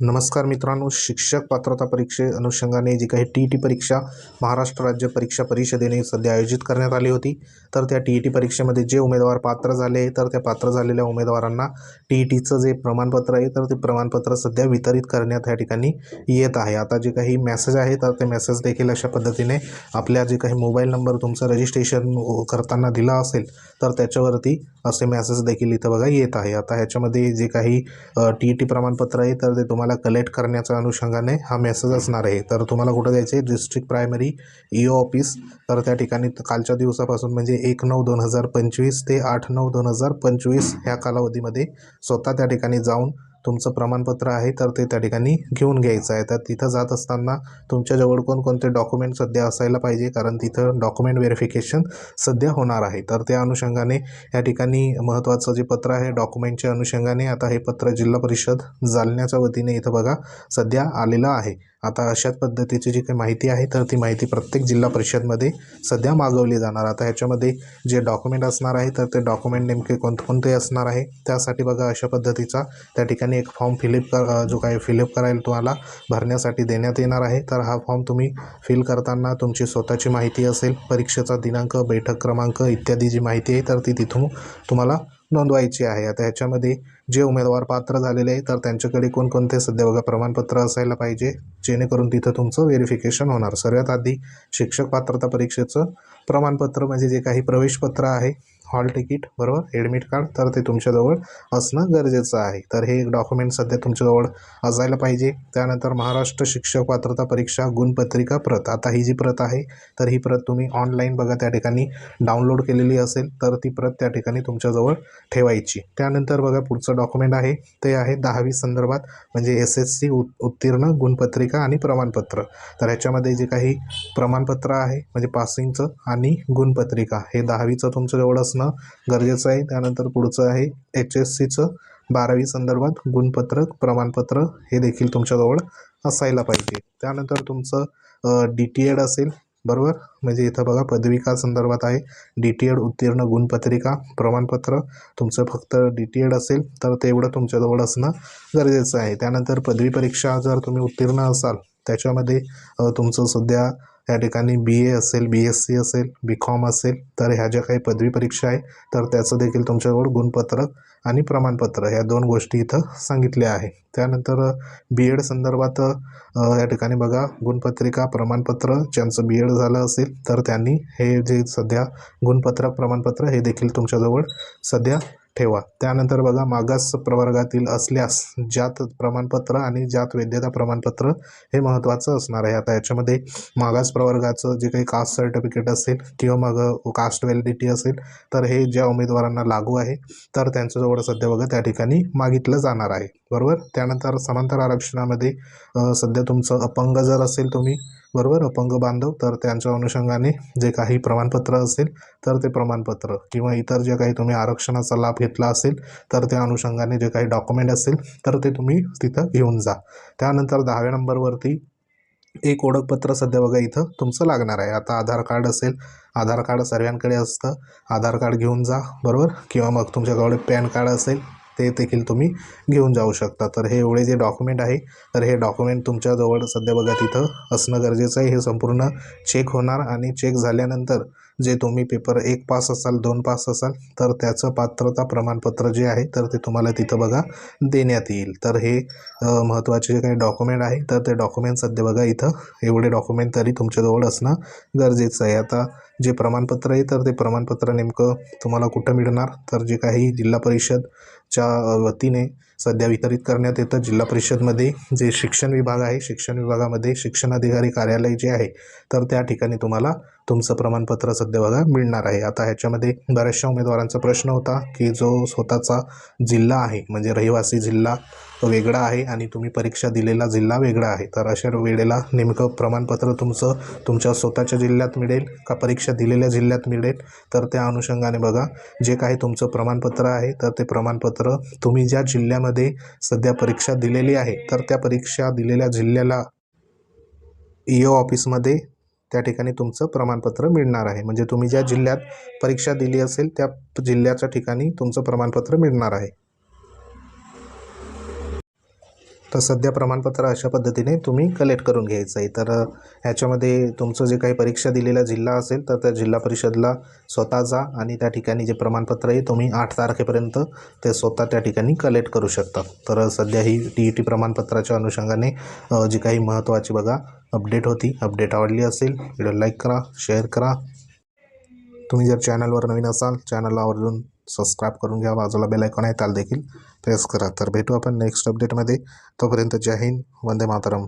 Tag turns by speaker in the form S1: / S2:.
S1: नमस्कार मित्रांनो शिक्षक पात्रता परीक्षे अनुषंगाने जी काही टी ई टी परीक्षा महाराष्ट्र राज्य परीक्षा परिषदेने सध्या आयोजित करण्यात आली होती तर त्या टी ई टी परीक्षेमध्ये जे उमेदवार पात्र झाले तर त्या पात्र झालेल्या उमेदवारांना टी ई टीचं जे प्रमाणपत्र आहे तर ते प्रमाणपत्र सध्या वितरित करण्यात या ठिकाणी येत आहे. आता जे काही मेसेज आहे तर ते मेसेज देखील अशा पद्धतीने आपल्या जे काही मोबाईल नंबर तुमचं रजिस्ट्रेशन करताना दिला असेल तर त्याच्यावरती असे मेसेज देखील इथं बघा येत आहे. आता ह्याच्यामध्ये जे काही टी ई टी प्रमाणपत्र आहे तर ते तुम्हाला कलेक्ट करण्याच्या अनुषंगाने हा मेसेज असणार आहे. तर तुम्हाला कुठं जायचं आहे district primary E O office तर त्या ठिकाणी कालच्या दिवसापासून म्हणजे एक नऊ दोन हजार पंचवीस ते आठ नऊ दोन हजार पंचवीस ह्या कालावधीमध्ये स्वतः त्या ठिकाणी जाऊन तुमचं प्रमाणपत्र आहे तर ते त्या ठिकाणी घेऊन घ्यायचं आहे. तर तिथं जात असताना तुमच्याजवळ कोणकोणते डॉक्युमेंट सध्या असायला पाहिजे? कारण तिथं डॉक्युमेंट व्हेरिफिकेशन सध्या होणार आहे. तर त्या अनुषंगाने या ठिकाणी महत्त्वाचं जे पत्र आहे डॉक्युमेंटच्या अनुषंगाने आता हे पत्र जिल्हा परिषद जालन्याच्या वतीने इथं बघा सध्या आलेलं आहे. आता अशाच पद्धतीची जी काही माहिती आहे तर ती माहिती प्रत्येक जिल्हा परिषदमध्ये सध्या मागवली जाणार. आता ह्याच्यामध्ये जे डॉक्युमेंट असणार आहे तर ते डॉक्युमेंट नेमके कोणकोणते असणार आहे त्यासाठी बघा अशा पद्धतीचा त्या ठिकाणी एक फॉर्म फिलिप कर जो काही फिलअप करायला तुम्हाला भरण्यासाठी देण्यात येणार आहे. तर हा फॉर्म तुम्ही फिल करताना तुमची स्वतःची माहिती असेल परीक्षेचा दिनांक बैठक क्रमांक इत्यादी जी माहिती आहे तर ती तिथून तुम्हाला नोंदवायची आहे. आता ह्याच्यामध्ये जे उमेदवार पात्र झालेले आहे तर त्यांच्याकडे कोणकोणते सध्या बघा प्रमाणपत्र असायला पाहिजे जेणेकरून तिथं तुमचं व्हेरिफिकेशन होणार. सर्वात आधी शिक्षक पात्रता परीक्षेचं प्रमाणपत्र म्हणजे जे काही प्रवेशपत्र आहे हॉल तिकीट बरोबर? ॲडमिट कार्ड तर ते तुमच्याजवळ असणं गरजेचं आहे. तर हे एक डॉक्युमेंट सध्या तुमच्याजवळ असायला पाहिजे. त्यानंतर महाराष्ट्र शिक्षक पात्रता परीक्षा गुणपत्रिका प्रत. आता ही जी प्रत आहे तर ही प्रत तुम्ही ऑनलाईन बघा त्या ठिकाणी डाउनलोड केलेली असेल तर ती प्रत त्या ठिकाणी तुमच्याजवळ ठेवायची. त्यानंतर बघा पुढचं डॉक्युमेंट आहे ते आहे दहावी संदर्भात म्हणजे एस एस सी उत्तीर्ण गुणपत्रिका आणि प्रमाणपत्र. तर ह्याच्यामध्ये जे काही प्रमाणपत्र आहे म्हणजे पासिंगचं आणि गुणपत्रिका हे दहावीचं तुमच्याजवळ असणं गरजेचं आहे. त्यानंतर पुढचं आहे एच एस सीचं बारावी संदर्भात गुणपत्रक प्रमाणपत्र हे देखील तुमच्याजवळ असायला पाहिजे. त्यानंतर तुमचं डी टी एड असेल बरोबर? म्हणजे इथं बघा पदविका संदर्भात आहे. डी टी एड उत्तीर्ण गुणपत्रिका प्रमाणपत्र तुमचं फक्त डी टी एड असेल तर तेवढं तुमच्याजवळ असणं गरजेचं आहे. त्यानंतर पदवी परीक्षा जर तुम्ही उत्तीर्ण असाल त्याच्यामध्ये तुमचं सध्या या ठिकाणी बी ए असेल बी एस सी असेल बी कॉम असेल तर ह्या ज्या काही पदवी परीक्षा आहे तर त्याचं देखील तुमच्याजवळ गुणपत्रक आणि प्रमाणपत्र ह्या दोन गोष्टी इथं सांगितल्या आहे. त्यानंतर बी एड संदर्भात या ठिकाणी बघा गुणपत्रिका प्रमाणपत्र ज्यांचं बी एड झालं असेल तर त्यांनी हे जे सध्या गुणपत्रक प्रमाणपत्र हे देखील तुमच्याजवळ सध्या ठेवा. त्यानंतर बघा मागास प्रवर्गातील असल्यास जात प्रमाणपत्र आणि जात वैद्यता प्रमाणपत्र हे महत्त्वाचं असणार आहे. आता याच्यामध्ये मागास प्रवर्गाचं जे काही कास्ट सर्टिफिकेट असेल किंवा मग कास्ट व्हॅलिडिटी असेल तर हे ज्या उमेदवारांना लागू आहे तर त्यांच्याजवळ सध्या बघा त्या ठिकाणी मागितलं जाणार आहे. बरोबर? त्यानंतर समांतर आरक्षणामध्ये सध्या तुमचं अपंग जर असेल तुम्ही बरोबर? अपंग बांधव. तर त्यांच्या अनुषंगाने जे काही प्रमाणपत्र असेल तर ते प्रमाणपत्र. किंवा इतर जे काही तुम्ही आरक्षणाचा लाभ घेतला असेल तर त्या अनुषंगाने जे काही डॉक्युमेंट असेल तर ते तुम्ही तिथं घेऊन जा. त्यानंतर दहाव्या नंबरवरती एक ओळखपत्र सध्या बघा इथं तुमचं लागणार आहे. आता आधार कार्ड असेल आधार कार्ड सर्वांकडे असतं. आधार कार्ड घेऊन जा बरोबर? किंवा मग तुमच्याकडे पॅन कार्ड असेल ते देखील तुम्ही घेऊन जाऊ शकता. तर हे एवढे जे डॉक्युमेंट आहे तर हे डॉक्युमेंट तुमच्याजवळ सध्या बघा तिथं असणं गरजेचं आहे. हे संपूर्ण चेक होणार आणि चेक झाल्यानंतर जे तुम्ही पेपर एक पास असाल दोन पास असाल तर त्याचं पात्रता प्रमाणपत्र जे आहे तर ते तुम्हाला तिथं बघा देण्यात येईल. तर हे महत्त्वाचे जे काही डॉक्युमेंट आहे तर ते डॉक्युमेंट सध्या बघा इथं एवढे डॉक्युमेंट तरी तुमच्याजवळ असणं गरजेचं आहे. आता जे प्रमाणपत्र आहे तर ते प्रमाणपत्र नेमकं तुम्हाला कुठं मिळणार? तर जे काही जिल्हा परिषदच्या वतीने सध्या वितरित करण्यात येतं जिल्हा परिषदमध्ये जे शिक्षण विभाग आहे शिक्षण विभागामध्ये शिक्षणाधिकारी कार्यालय जे आहे तर त्या ठिकाणी तुम्हाला तुमचं प्रमाणपत्र सध्या बघा मिळणार आहे. आता ह्याच्यामध्ये बऱ्याचशा उमेदवारांचा प्रश्न होता की जो स्वतःचा जिल्हा आहे म्हणजे रहिवासी जिल्हा वेगळा आहे आणि तुम्ही परीक्षा दिलेला जिल्हा वेगळा आहे तर अशा वेळेला नेमकं प्रमाणपत्र तुमचं तुमच्या स्वतःच्या जिल्ह्यात मिळेल का परीक्षा दिलेल्या जिल्ह्यात मिळेल? तर त्या अनुषंगाने बघा जे काही तुमचं प्रमाणपत्र आहे तर ते प्रमाणपत्र तुम्ही ज्या जिल्ह्यामध्ये सध्या परीक्षा दिलेली आहे तर त्या परीक्षा दिलेल्या जिल्ह्याला ई ओ ऑफिसमध्ये त्या ठिकाणी तुमचं प्रमाणपत्र मिळणार आहे. म्हणजे तुम्ही ज्या जिल्ह्यात परीक्षा दिली असेल त्या जिल्ह्याच्या ठिकाणी तुमचं प्रमाणपत्र मिळणार आहे. तर सध्या प्रमाणपत्र अशा पद्धतीने तुम्ही कलेक्ट करून घ्यायचं आहे. तर ह्याच्यामध्ये तुमचं जे काही परीक्षा दिलेला जिल्हा असेल तर त्या जिल्हा परिषदला स्वतः जा आणि त्या ठिकाणी जे प्रमाणपत्र आहे तुम्ही आठ तारखेपर्यंत ते स्वतः त्या ठिकाणी कलेक्ट करू शकता. तर सध्या ही टी ई टी प्रमाणपत्राच्या अनुषंगाने जी काही महत्त्वाची बघा अपडेट होती अपडेट आवडली असेल व्हिडिओ लाईक करा शेअर करा. तुम्ही जर चॅनलवर नवीन असाल चॅनलला आवर्जून सबस्क्राईब करून घ्या. बाजूला बेल आयकॉन आहे त्याला देखील प्रेस करा. तर भेटू आपण नेक्स्ट अपडेटमध्ये तोपर्यंत जय हिंद वंदे मातरम.